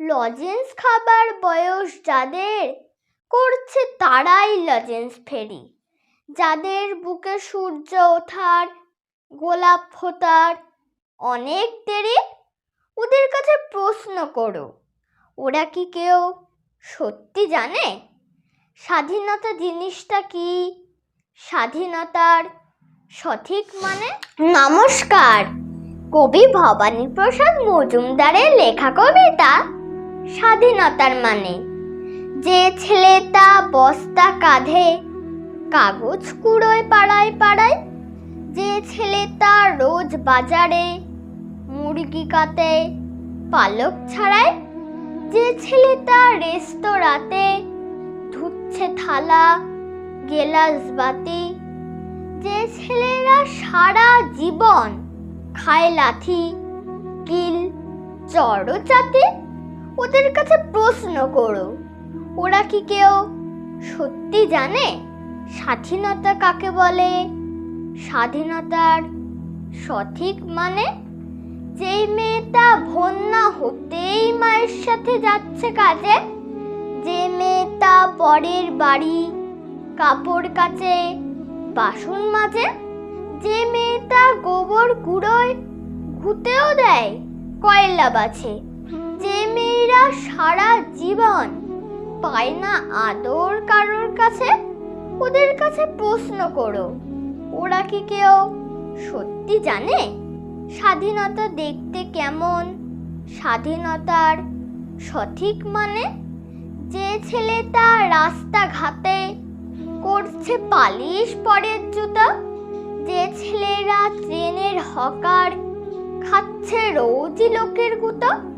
Lozenges খাবার বয়স যাদের, করছে তারাই লজেন্স ফেরি। যাদের বুকে সূর্য ওঠার, গোলাপ ফোটার অনেক দেরি, ওদের কাছে প্রশ্ন করো। ওরা কি কেউ সত্যি জানে? স্বাধীনতা জিনিসটা কি? স্বাধীনতার সঠিক মানে? নমস্কার। কবি ভবানী প্রসাদ মজুমদারের লেখা কবিতা স্বাধীনতার মানে। যে ছেলেটা বস্তা কাঁধে, কাগজ কুড়োয় পাড়ায় পাড়ায়। যে ছেলে ছেলেটা রোজ বাজারে, মুরগি কাতে পালক ছাড়ায়। যে ছেলে ছেলেটা রেস্তোরাঁতে, ধুচ্ছে থালা, গেলাস বাতি। যে ছেলেরা সারা জীবন খায় লাথি, কিল চড়চাতে ওদের কাছে প্রশ্ন করো। ওরা কি কেউ সত্যি জানে? স্বাধীনতা কাকে বলে? স্বাধীনতার সঠিক মানে? যেই মেয়েটা ভন্যা হতেই মায়ের সাথে যাচ্ছে কাজে, যে মেয়েটা পরের বাড়ি, কাপড় কাচে, বাসন মাজে, যে মেয়েটা গোবর কুড়োয় ঘুতেও দেয়, কয়লা বাছে। মেয়েরা সারা জীবন পায় না আদর কারোর কাছে? ওদের কাছে প্রশ্ন করো। ওরা কি কেউ সত্যি জানে? স্বাধীনতা দেখতে কেমন? স্বাধীনতার সঠিক মানে? যে ছেলেটা রাস্তাঘাটে করছে পালিশ পরের জুতো, যে ছেলেরা ট্রেনের হকার খাচ্ছে রোজই লোকের গুতো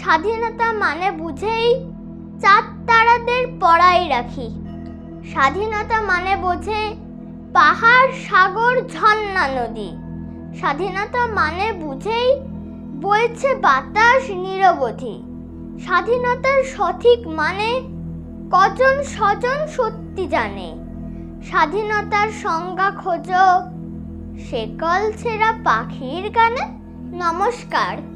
স্বাধীনতা মানে বুঝেই চাঁদ তারাদের পড়াই রাখি। স্বাধীনতা মানে বোঝে পাহাড়, সাগর, ঝর্ণা, নদী। স্বাধীনতা মানে বুঝেই বইছে বাতাস, নিরবধি। স্বাধীনতার সঠিক মানে কজন স্বজন সত্যি জানে। স্বাধীনতার সংজ্ঞা খোঁজো। সেকল ছেঁড়া পাখির গানে নমস্কার।